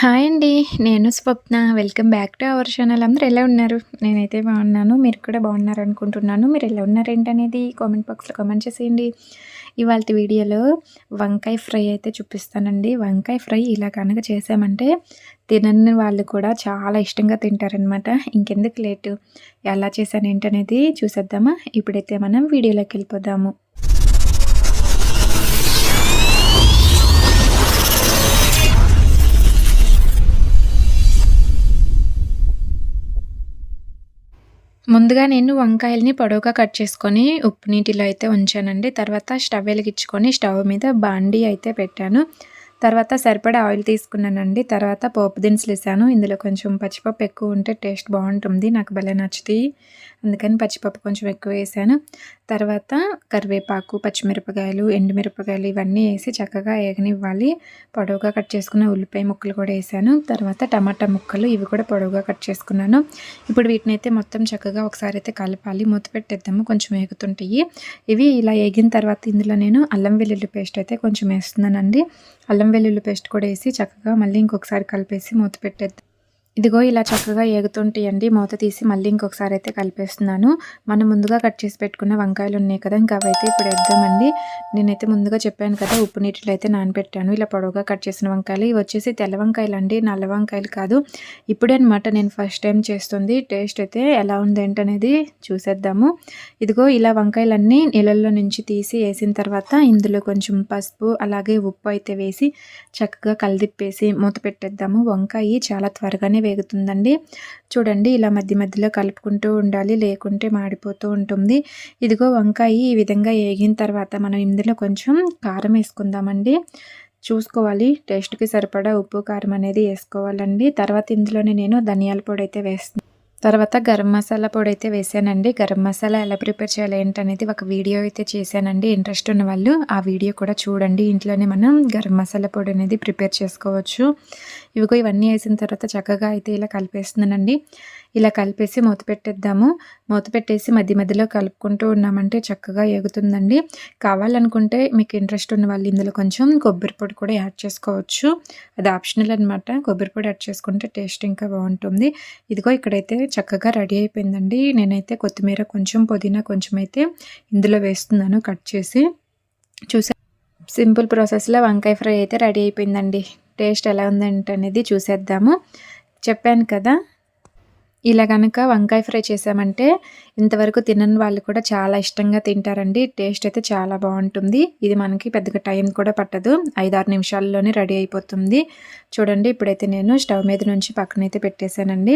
Hi అండి నేను Swapna. Welcome back to our channel అందరూ ఎలా ఉన్నారు? నేనైతే బాగున్నాను. మీరు కూడా బాగున్నారు అనుకుంటున్నాను. మీరు ఎలా ఉన్నారు ఏంటనేది కామెంట్ బాక్స్లో కామెంట్ చేసేయండి. ఇవాళ వీడియోలో వంకాయ ఫ్రై అయితే చూపిస్తానండి. వంకాయ ఫ్రై ఇలా కనుక చేసామంటే తినని వాళ్ళు కూడా చాలా ఇష్టంగా తింటారనమాట ఇంకెందుకు లేటు? ఎలా చేశాను ఏంటనేది చూసేద్దామా? ఇప్పుడైతే మనం వీడియోలోకి వెళ్ళిపోదాము. ముందుగా నేను వంకాయలని పొడవుగా కట్ చేసుకొని ఉప్పు నీటిలో అయితే ఉంచానండి. తర్వాత స్టవ్ వెలిగించుకొని స్టవ్ మీద బాండీ అయితే పెట్టాను. తర్వాత సరిపడా ఆయిల్ తీసుకున్నానండి. తర్వాత పోపు దినుసులు వేసాను. ఇందులో కొంచెం పచ్చిపప్పు ఎక్కువ ఉంటే టేస్ట్ బాగుంటుంది. నాకు భలే నచ్చుతాయి. అందుకని పచ్చిపప్పు కొంచెం ఎక్కువ వేసాను. తర్వాత కరివేపాకు పచ్చిమిరపకాయలు ఎండుమిరపకాయలు ఇవన్నీ వేసి చక్కగా ఏగనివ్వాలి. పొడవుగా కట్ చేసుకున్న ఉల్లిపాయ ముక్కలు కూడా వేసాను. తర్వాత టమాటా ముక్కలు ఇవి కూడా పొడవుగా కట్ చేసుకున్నాను. ఇప్పుడు వీటిని అయితే మొత్తం చక్కగా ఒకసారి అయితే కలపాలి. మూత పెట్టేద్దాము. కొంచెం వేగుతుంటాయి ఇవి ఇలా వేగిన తర్వాత ఇందులో నేను అల్లం వెల్లుల్లి పేస్ట్ అయితే కొంచెం వేస్తున్నానండి. అల్లం వెల్లుల్లి పేస్ట్ కూడా వేసి చక్కగా మళ్ళీ ఇంకొకసారి కలిపేసి మూత పెట్టేద్దాం. ఇదిగో ఇలా చక్కగా ఏగుతుంటాయండి మూత తీసి మళ్ళీ ఇంకొకసారి అయితే కలిపేస్తున్నాను. మనం ముందుగా కట్ చేసి పెట్టుకున్న వంకాయలు ఉన్నాయి కదా ఇంకా అవైతే ఇప్పుడు వేద్దామండి నేనైతే ముందుగా చెప్పాను కదా ఉప్పు నీటిలో అయితే నానబెట్టాను. ఇలా పొడవుగా కట్ చేసిన వంకాయలు. ఇవి వచ్చేసి తెల్ల వంకాయలు అండి నల్ల వంకాయలు కాదు. ఇప్పుడే అనమాట నేను ఫస్ట్ టైం చేస్తుంది. టేస్ట్ అయితే ఎలా ఉంది ఏంటనేది చూసేద్దాము. ఇదిగో ఇలా వంకాయలన్నీ నీళ్ళల్లో నుంచి తీసి వేసిన తర్వాత ఇందులో కొంచెం పసుపు అలాగే ఉప్పు అయితే వేసి చక్కగా కలిదిప్పేసి మూత పెట్టేద్దాము. వంకాయ చాలా త్వరగానే వేగుతుందండి. చూడండి ఇలా మధ్య మధ్యలో కలుపుకుంటూ ఉండాలి లేకుంటే మాడిపోతూ ఉంటుంది. ఇదిగో వంకాయ ఈ విధంగా వేగిన తర్వాత మనం ఇందులో కొంచెం కారం వేసుకుందామండి. చూసుకోవాలి టేస్ట్కి సరిపడా ఉప్పు కారం అనేది వేసుకోవాలండి. తర్వాత ఇందులోనే నేను ధనియాల పొడి అయితే వేస్తున్నాను తర్వాత గరం మసాలా పొడి అయితే వేసానండి. గరం మసాలా ఎలా ప్రిపేర్ చేయాలి ఏంటనేది ఒక వీడియో అయితే చేశానండి. ఇంట్రెస్ట్ ఉన్న వాళ్ళు ఆ వీడియో కూడా చూడండి. ఇంట్లోనే మనం గరం మసాలా పొడి అనేది ప్రిపేర్ చేసుకోవచ్చు. ఇవిగో ఇవన్నీ వేసిన తర్వాత చక్కగా అయితే ఇలా కలిపేస్తున్నానండి. ఇలా కలిపేసి మూత పెట్టేద్దాము. మూత పెట్టేసి మధ్య మధ్యలో కలుపుకుంటూ ఉన్నామంటే చక్కగా ఎగుతుందండి కావాలనుకుంటే మీకు ఇంట్రెస్ట్ ఉన్న వాళ్ళు ఇందులో కొంచెం కొబ్బరి పొడి కూడా యాడ్ చేసుకోవచ్చు. అది ఆప్షనల్ అనమాట కొబ్బరి పొడి యాడ్ చేసుకుంటే టేస్ట్ ఇంకా బాగుంటుంది. ఇదిగో ఇక్కడైతే చక్కగా రెడీ అయిపోయిందండి. నేనైతే కొత్తిమీర కొంచెం పుదీనా కొంచెం అయితే ఇందులో వేస్తున్నాను కట్ చేసి. చూసా సింపుల్ ప్రాసెస్లో వంకాయ ఫ్రై అయితే రెడీ అయిపోయిందండి. టేస్ట్ ఎలా ఉందంటే అనేది చూసేద్దాము. చెప్పాను కదా ఇలా కనుక వంకాయ ఫ్రై చేసామంటే ఇంతవరకు తినని వాళ్ళు కూడా చాలా ఇష్టంగా తింటారండి. టేస్ట్ అయితే చాలా బాగుంటుంది. ఇది మనకి పెద్దగా టైం కూడా పట్టదు. ఐదారు నిమిషాల్లోనే రెడీ అయిపోతుంది. చూడండి ఇప్పుడైతే నేను స్టవ్ మీద నుంచి పక్కనైతే పెట్టేశానండి.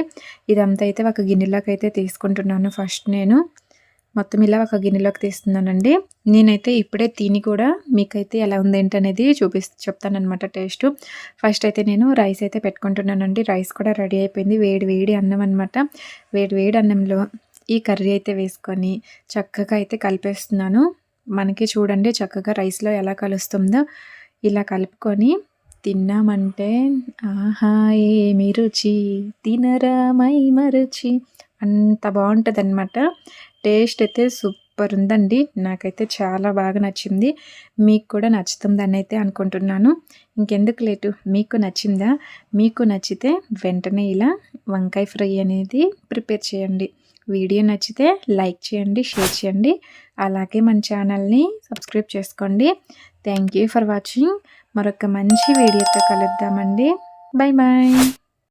ఇదంతా అయితే ఒక గిన్నెలోకి అయితే తీసుకుంటున్నాను ఫస్ట్ నేను. మొత్తం ఇలా ఒక గిన్నెలోకి తీస్తున్నానండి. నేనైతే ఇప్పుడే తిని కూడా మీకైతే ఎలా ఉంది ఏంటనేది చూపిస్తూ చెప్తానమాట టేస్ట్. ఫస్ట్ అయితే నేను రైస్ అయితే పెట్టుకుంటున్నానండి. రైస్ కూడా రెడీ అయిపోయింది. వేడి వేడి అన్నం అనమాట వేడి వేడి అన్నంలో ఈ కర్రీ అయితే వేసుకొని చక్కగా అయితే కలిపేస్తున్నాను. మనకి చూడండి చక్కగా రైస్లో ఎలా కలుస్తుందో. ఇలా కలుపుకొని తిన్నామంటే ఆహా ఏమి రుచి? తినరా మై మరుచి? అంత బాగుంటుంది అనమాట టేస్ట్ అయితే సూపర్ ఉందండి. నాకైతే చాలా బాగా నచ్చింది. మీకు కూడా నచ్చుతుందని అయితే అనుకుంటున్నాను. ఇంకెందుకు లేటు? మీకు నచ్చిందా? మీకు నచ్చితే వెంటనే ఇలా వంకాయ ఫ్రై అనేది ప్రిపేర్ చేయండి. వీడియో నచ్చితే లైక్ చేయండి షేర్ చేయండి. అలాగే మన ఛానల్ని సబ్స్క్రైబ్ చేసుకోండి. Thank you for watching. మరొక మంచి వీడియోతో కలుద్దామండి. Bye bye